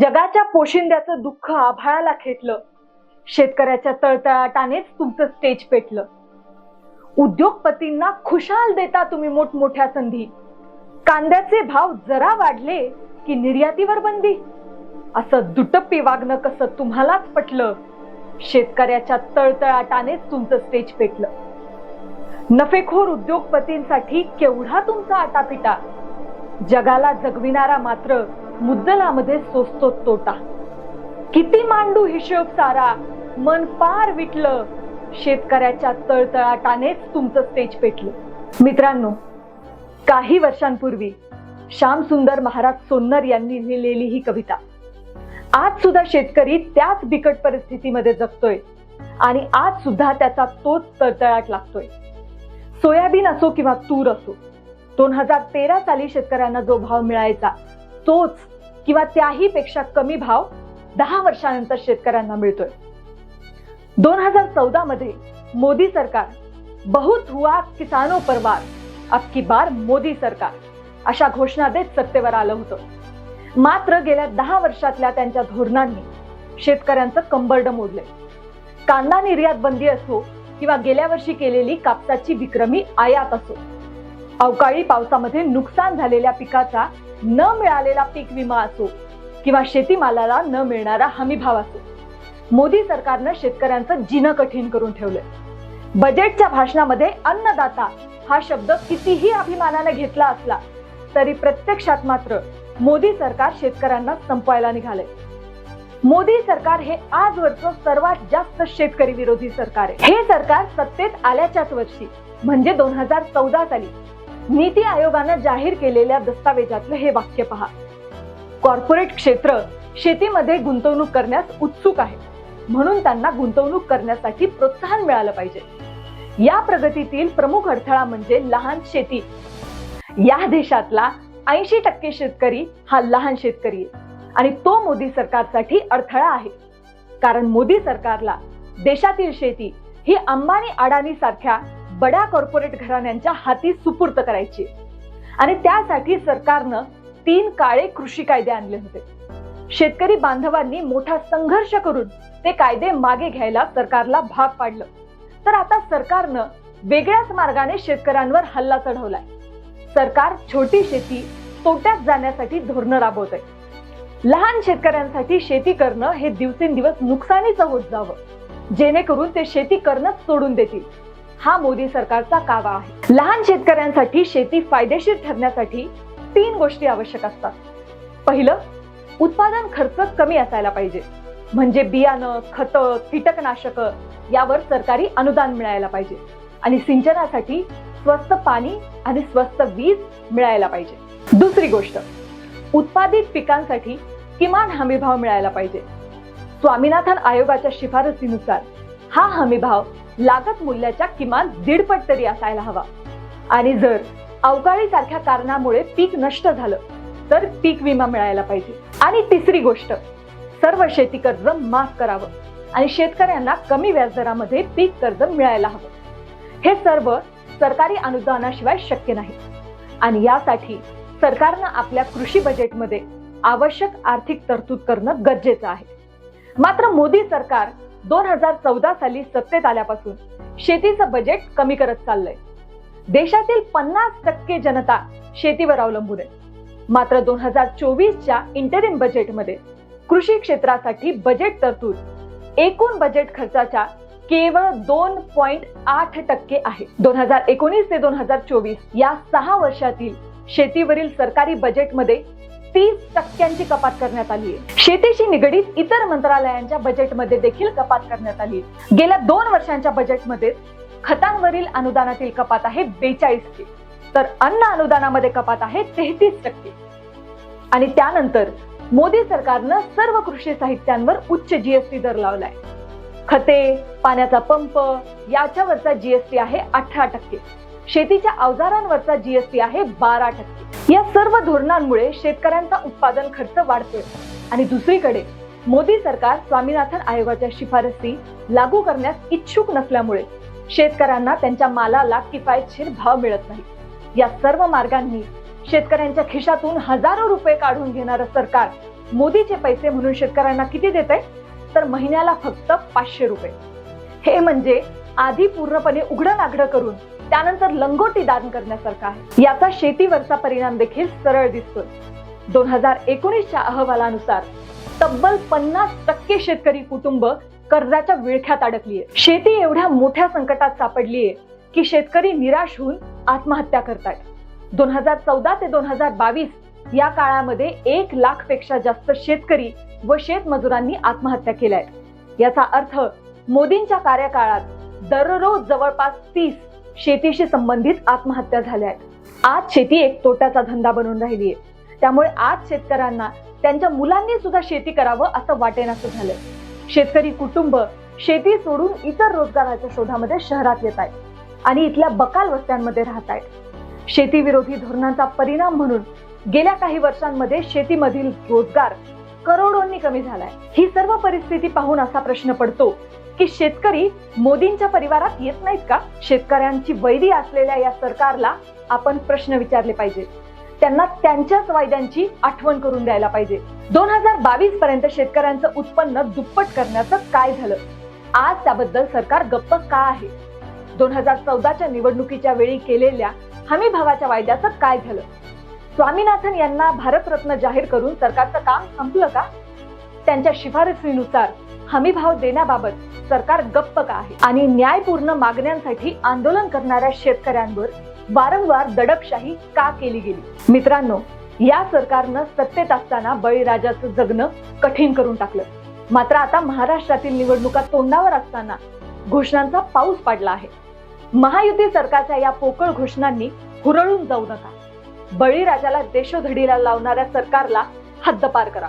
जगाच्या पोशिंद्याचं दुःख आभाळाला खेटलं. शेतकऱ्याच्या तळतळाटानेच तुमचं स्टेज पेटलं. उद्योगपतींना खुशाल देता तुम्ही मोठमोठ्या संधी. कांद्याचे भाव जरा वाढले की निर्यातीवर बंदी. असं दुटप्पी वागणं कसं तुम्हालाच पटलं? शेतकऱ्याच्या तळतळाटानेच तुमचं स्टेज पेटलं. नफेखोर उद्योगपतींसाठी केवढा तुमचा आटापिटा? जगाला जगविणारा मात्र मुद्दलामध्ये सोसतो तोटा. किती मांडू हिशोब सारा? मन पार विटलं. शेतकऱ्याच्या तळतळाटानेच तुमचं स्टेज पेटलं. मित्रांनो काही वर्षांपूर्वी श्यामसुंदर महाराज सोन्नर यांनी लिहिलेली ही कविता. आज सुद्धा शेतकरी त्याच बिकट परिस्थितीमध्ये जगतोय आणि आज सुद्धा त्याचा तोच तळतळाट लागतोय. सोयाबीन असो किंवा तूर असो दोन हजार तेरा साली शेतकऱ्यांना जो भाव मिळायचा तोच किंवा त्याही पेक्षा कमी भाव दहा वर्षानंतर शेतकऱ्यांना मिळतोय. दोन हजार चौदा मध्ये मोदी सरकार बहुत हुआ किसानो पर वार अब की बार मोदी सरकार अशा घोषणा देत सत्तेवर आलं होतं. मात्र गेल्या दहा वर्षातल्या त्यांच्या धोरणांनी शेतकऱ्यांचं कंबरड मोडले कांदा निर्यात बंदी असो किंवा गेल्या वर्षी केलेली कापसाची विक्रमी आयात असो अवकाळी पावसामध्ये नुकसान झालेल्या पिकाचा न मिळालेला पीक विमा असो किंवा शेतीमालाला न मिळणारा हमी भाव असो मोदी सरकारनं शेतकऱ्यांचं जिनं कठीण करून ठेवलंय. बजेटच्या भाषणामध्ये अन्नदाता हा शब्द कितीही अभिमानाने घेतला असला तरी प्रत्यक्षात मात्र मोदी सरकार शेतकऱ्यांना संपवायला निघालंय. मोदी सरकार हे आजवरचं सर्वात जास्त शेतकरी विरोधी सरकार आहे. हे सरकार सत्तेत आल्याच्याच वर्षी म्हणजे दोन हजार चौदा साली नीती आयोगानं जाहीर केलेल्या दस्तावेजातलं हे वाक्य पहा. कॉर्पोरेट क्षेत्र शेतीमध्ये गुंतवणूक करण्यास उत्सुक आहे. म्हणून त्यांना गुंतवणूक करण्यासाठी प्रोत्साहन मिळालं पाहिजे. या प्रगतीतील प्रमुख अडथळा म्हणजे लहान शेती. या देशातला ऐंशी टक्के शेतकरी हा लहान शेतकरी आहे. आणि तो मोदी सरकारसाठी अडथळा आहे. कारण मोदी सरकारला देशातील शेती ही अंबानी अडाणी सारख्या बड्या कॉर्पोरेट घराण्यांच्या हाती सुपूर्त करायची. आणि त्यासाठी सरकारनं तीन काळे कृषी कायदे आणले होते. शेतकरी बांधवांनी मोठा संघर्ष करून ते कायदे मागे घ्यायला सरकारला भाग पाडलं. तर आता सरकारनं वेगळ्याच मार्गाने शेतकऱ्यांवर हल्ला चढवलाय. सरकार छोटी शेती तोट्यात जाण्यासाठी धोरणं राबवत आहे लहान शेतकऱ्यांसाठी शेती करणं हे दिवसेंदिवस नुकसानीचं होत जावं. जेणेकरून ते शेती करणंच सोडून देतील. हा मोदी सरकारचा कावा आहे. लहान शेतकऱ्यांसाठी शेती फायदेशीर ठरण्यासाठी तीन गोष्टी आवश्यक असतात. पहिलं उत्पादन खर्च कमी असायला पाहिजे. म्हणजे बियाणं खतं कीटकनाशक यावर सरकारी अनुदान मिळायला पाहिजे. आणि सिंचनासाठी स्वस्त पाणी आणि स्वस्त वीज मिळायला पाहिजे. दुसरी गोष्ट उत्पादित पिकांसाठी किमान हमीभाव मिळायला पाहिजे. स्वामीनाथन आयोगाच्या शिफारसीनुसार हा हमीभाव लागत मूल्याच्या किमान दीडपट तरी असायला हवा. आणि जर अवकाळी सारख्या कारणामुळे पीक नष्ट झालं तर पीक विमा मिळायला पाहिजे. आणि तिसरी गोष्ट सर्व शेती कर्ज माफ करावं. आणि शेतकऱ्यांना कमी व्याजदरामध्ये पीक कर्ज मिळायला हवं. हे सर्व सरकारी अनुदानाशिवाय शक्य नाही. आणि यासाठी सरकारनं आपल्या कृषी बजेटमध्ये आवश्यक आर्थिक तरतूद करणं गरजेचं आहे. मात्र मोदी सरकार दोन हजार चौदा साली सत्तेत आल्यापासून शेतीचं बजेट कमी करत चाललंय. देशातील पन्नास टक्के जनता शेतीवर अवलंबून आहे. मात्र दोन हजार चोवीसच्या इंटरिम बजेटमध्ये कृषी क्षेत्रासाठी बजेट तरतूद एकूण बजेट खर्चाच्या केवळ दोन पॉइंट आठ टक्के आहे. दोन हजार एकोणीस ते दोन हजार चोवीस या सहा वर्षातील शेतीवरील सरकारी बजेटमध्ये तीस टक्क्यांची कपात करण्यात आली आहे. शेतीशी निगडीत इतर मंत्रालयांच्या बजेटमध्ये देखील कपात करण्यात आली गेल्या दोन वर्षांच्या बजेटमध्ये खतांवरील अनुदानातील कपात आहे बेचाळीस टक्के. तर अन्न अनुदानामध्ये कपात आहे तेहतीस टक्के. आणि त्यानंतर मोदी सरकारनं सर्व कृषी साहित्यांवर उच्च जीएसटी दर लावलाय. खते पाण्याचा पंप याच्यावरचा जीएसटी आहे अठरा टक्के. शेतीच्या अवजारांवरचा जीएसटी आहे बारा टक्के. या सर्व धोरणांमुळे शेतकऱ्यांचा उत्पादन खर्च वाढतोय. आणि दुसरीकडे मोदी सरकार स्वामीनाथन आयोगाच्या शिफारसी लागू करण्यास इच्छुक नसल्यामुळे शेतकऱ्यांना त्यांच्या मालाला किफायतशीर भाव मिळत नाही. या सर्व मार्गांनी शेतकऱ्यांच्या खिशातून हजारो रुपये काढून घेणारं सरकार मोदीचे पैसे म्हणून शेतकऱ्यांना किती देत आहे तर महिन्याला फक्त पाचशे रुपये. हे म्हणजे आधी पूर्णपणे उघडं नागडं करून त्यानंतर लंगोटी दान करण्यासारखं आहे. याचा शेतीवरचा परिणाम देखील सरळ दिसतोय. दोन हजार एकोणीसच्या अहवालानुसार तब्बल पन्नास टक्के शेतकरी कुटुंब कर्जाच्या विळख्यात अडकलीये. शेती एवढ्या मोठ्या संकटात सापडलीये की शेतकरी निराश होऊन आत्महत्या करतात दोन हजार चौदा ते दोन हजार बावीस या काळामध्ये एक लाखपेक्षा जास्त शेतकरी व शेतमजुरांनी आत्महत्या केल्या आहेत याचा अर्थ मोदींच्या कार्यकाळात दररोज जवळपास तीस शेतीशी संबंधित आत्महत्या झाल्या आहेत आज शेती एक तोट्याचा धंदा बनून राहिली आहे. त्यामुळे आज शेतकऱ्यांना त्यांच्या मुलांनी सुद्धा शेती करावं असं वाटेनासं झालंय. शेतकरी कुटुंब शेती सोडून इतर रोजगाराच्या शोधामध्ये शहरात येत आहेत आणि इथल्या बकाल वस्त्यांमध्ये राहत आहेत. शेतीविरोधी धोरणांचा परिणाम म्हणून गेल्या काही वर्षांमध्ये शेतीमधील रोजगार करोडोंनी कमी झालाय. ही सर्व परिस्थिती पाहून असा प्रश्न पडतो की शेतकरी मोदींच्या परिवारात येत नाहीत का? शेतकऱ्यांची वैरी असलेल्या या सरकारला आपण प्रश्न विचारले पाहिजे त्यांना त्यांच्याच वायद्यांची आठवण करून द्यायला पाहिजे. दोन हजार बावीस पर्यंत शेतकऱ्यांचं उत्पन्न दुप्पट करण्याचं काय झालं? आज त्याबद्दल सरकार गप्प का आहे? दोन हजार चौदाच्या निवडणुकीच्या वेळी केलेल्या हमी भावाच्या वायद्याचं काय झालं? स्वामीनाथन यांना भारतरत्न जाहीर करून सरकारचं काम संपलं का? त्यांच्या शिफारसीनुसार हमी भाव देण्याबाबत सरकार गप्प का आहे? आणि न्यायपूर्ण मागण्यांसाठी आंदोलन करणाऱ्या शेतकऱ्यांवर वारंवार दडपशाही का केली गेली? मित्रांनो या सरकारनं सत्तेत असताना बळीराजाचं जगणं कठीण करून टाकलं. मात्र आता महाराष्ट्रातील निवडणुका तोंडावर असताना घोषणांचा पाऊस पडला आहे. महायुती सरकारच्या या पोकळ घोषणांनी हुरळून जाऊ नका. बळीराजाला देशोधडीला लावणाऱ्या सरकारला हद्दपार करा.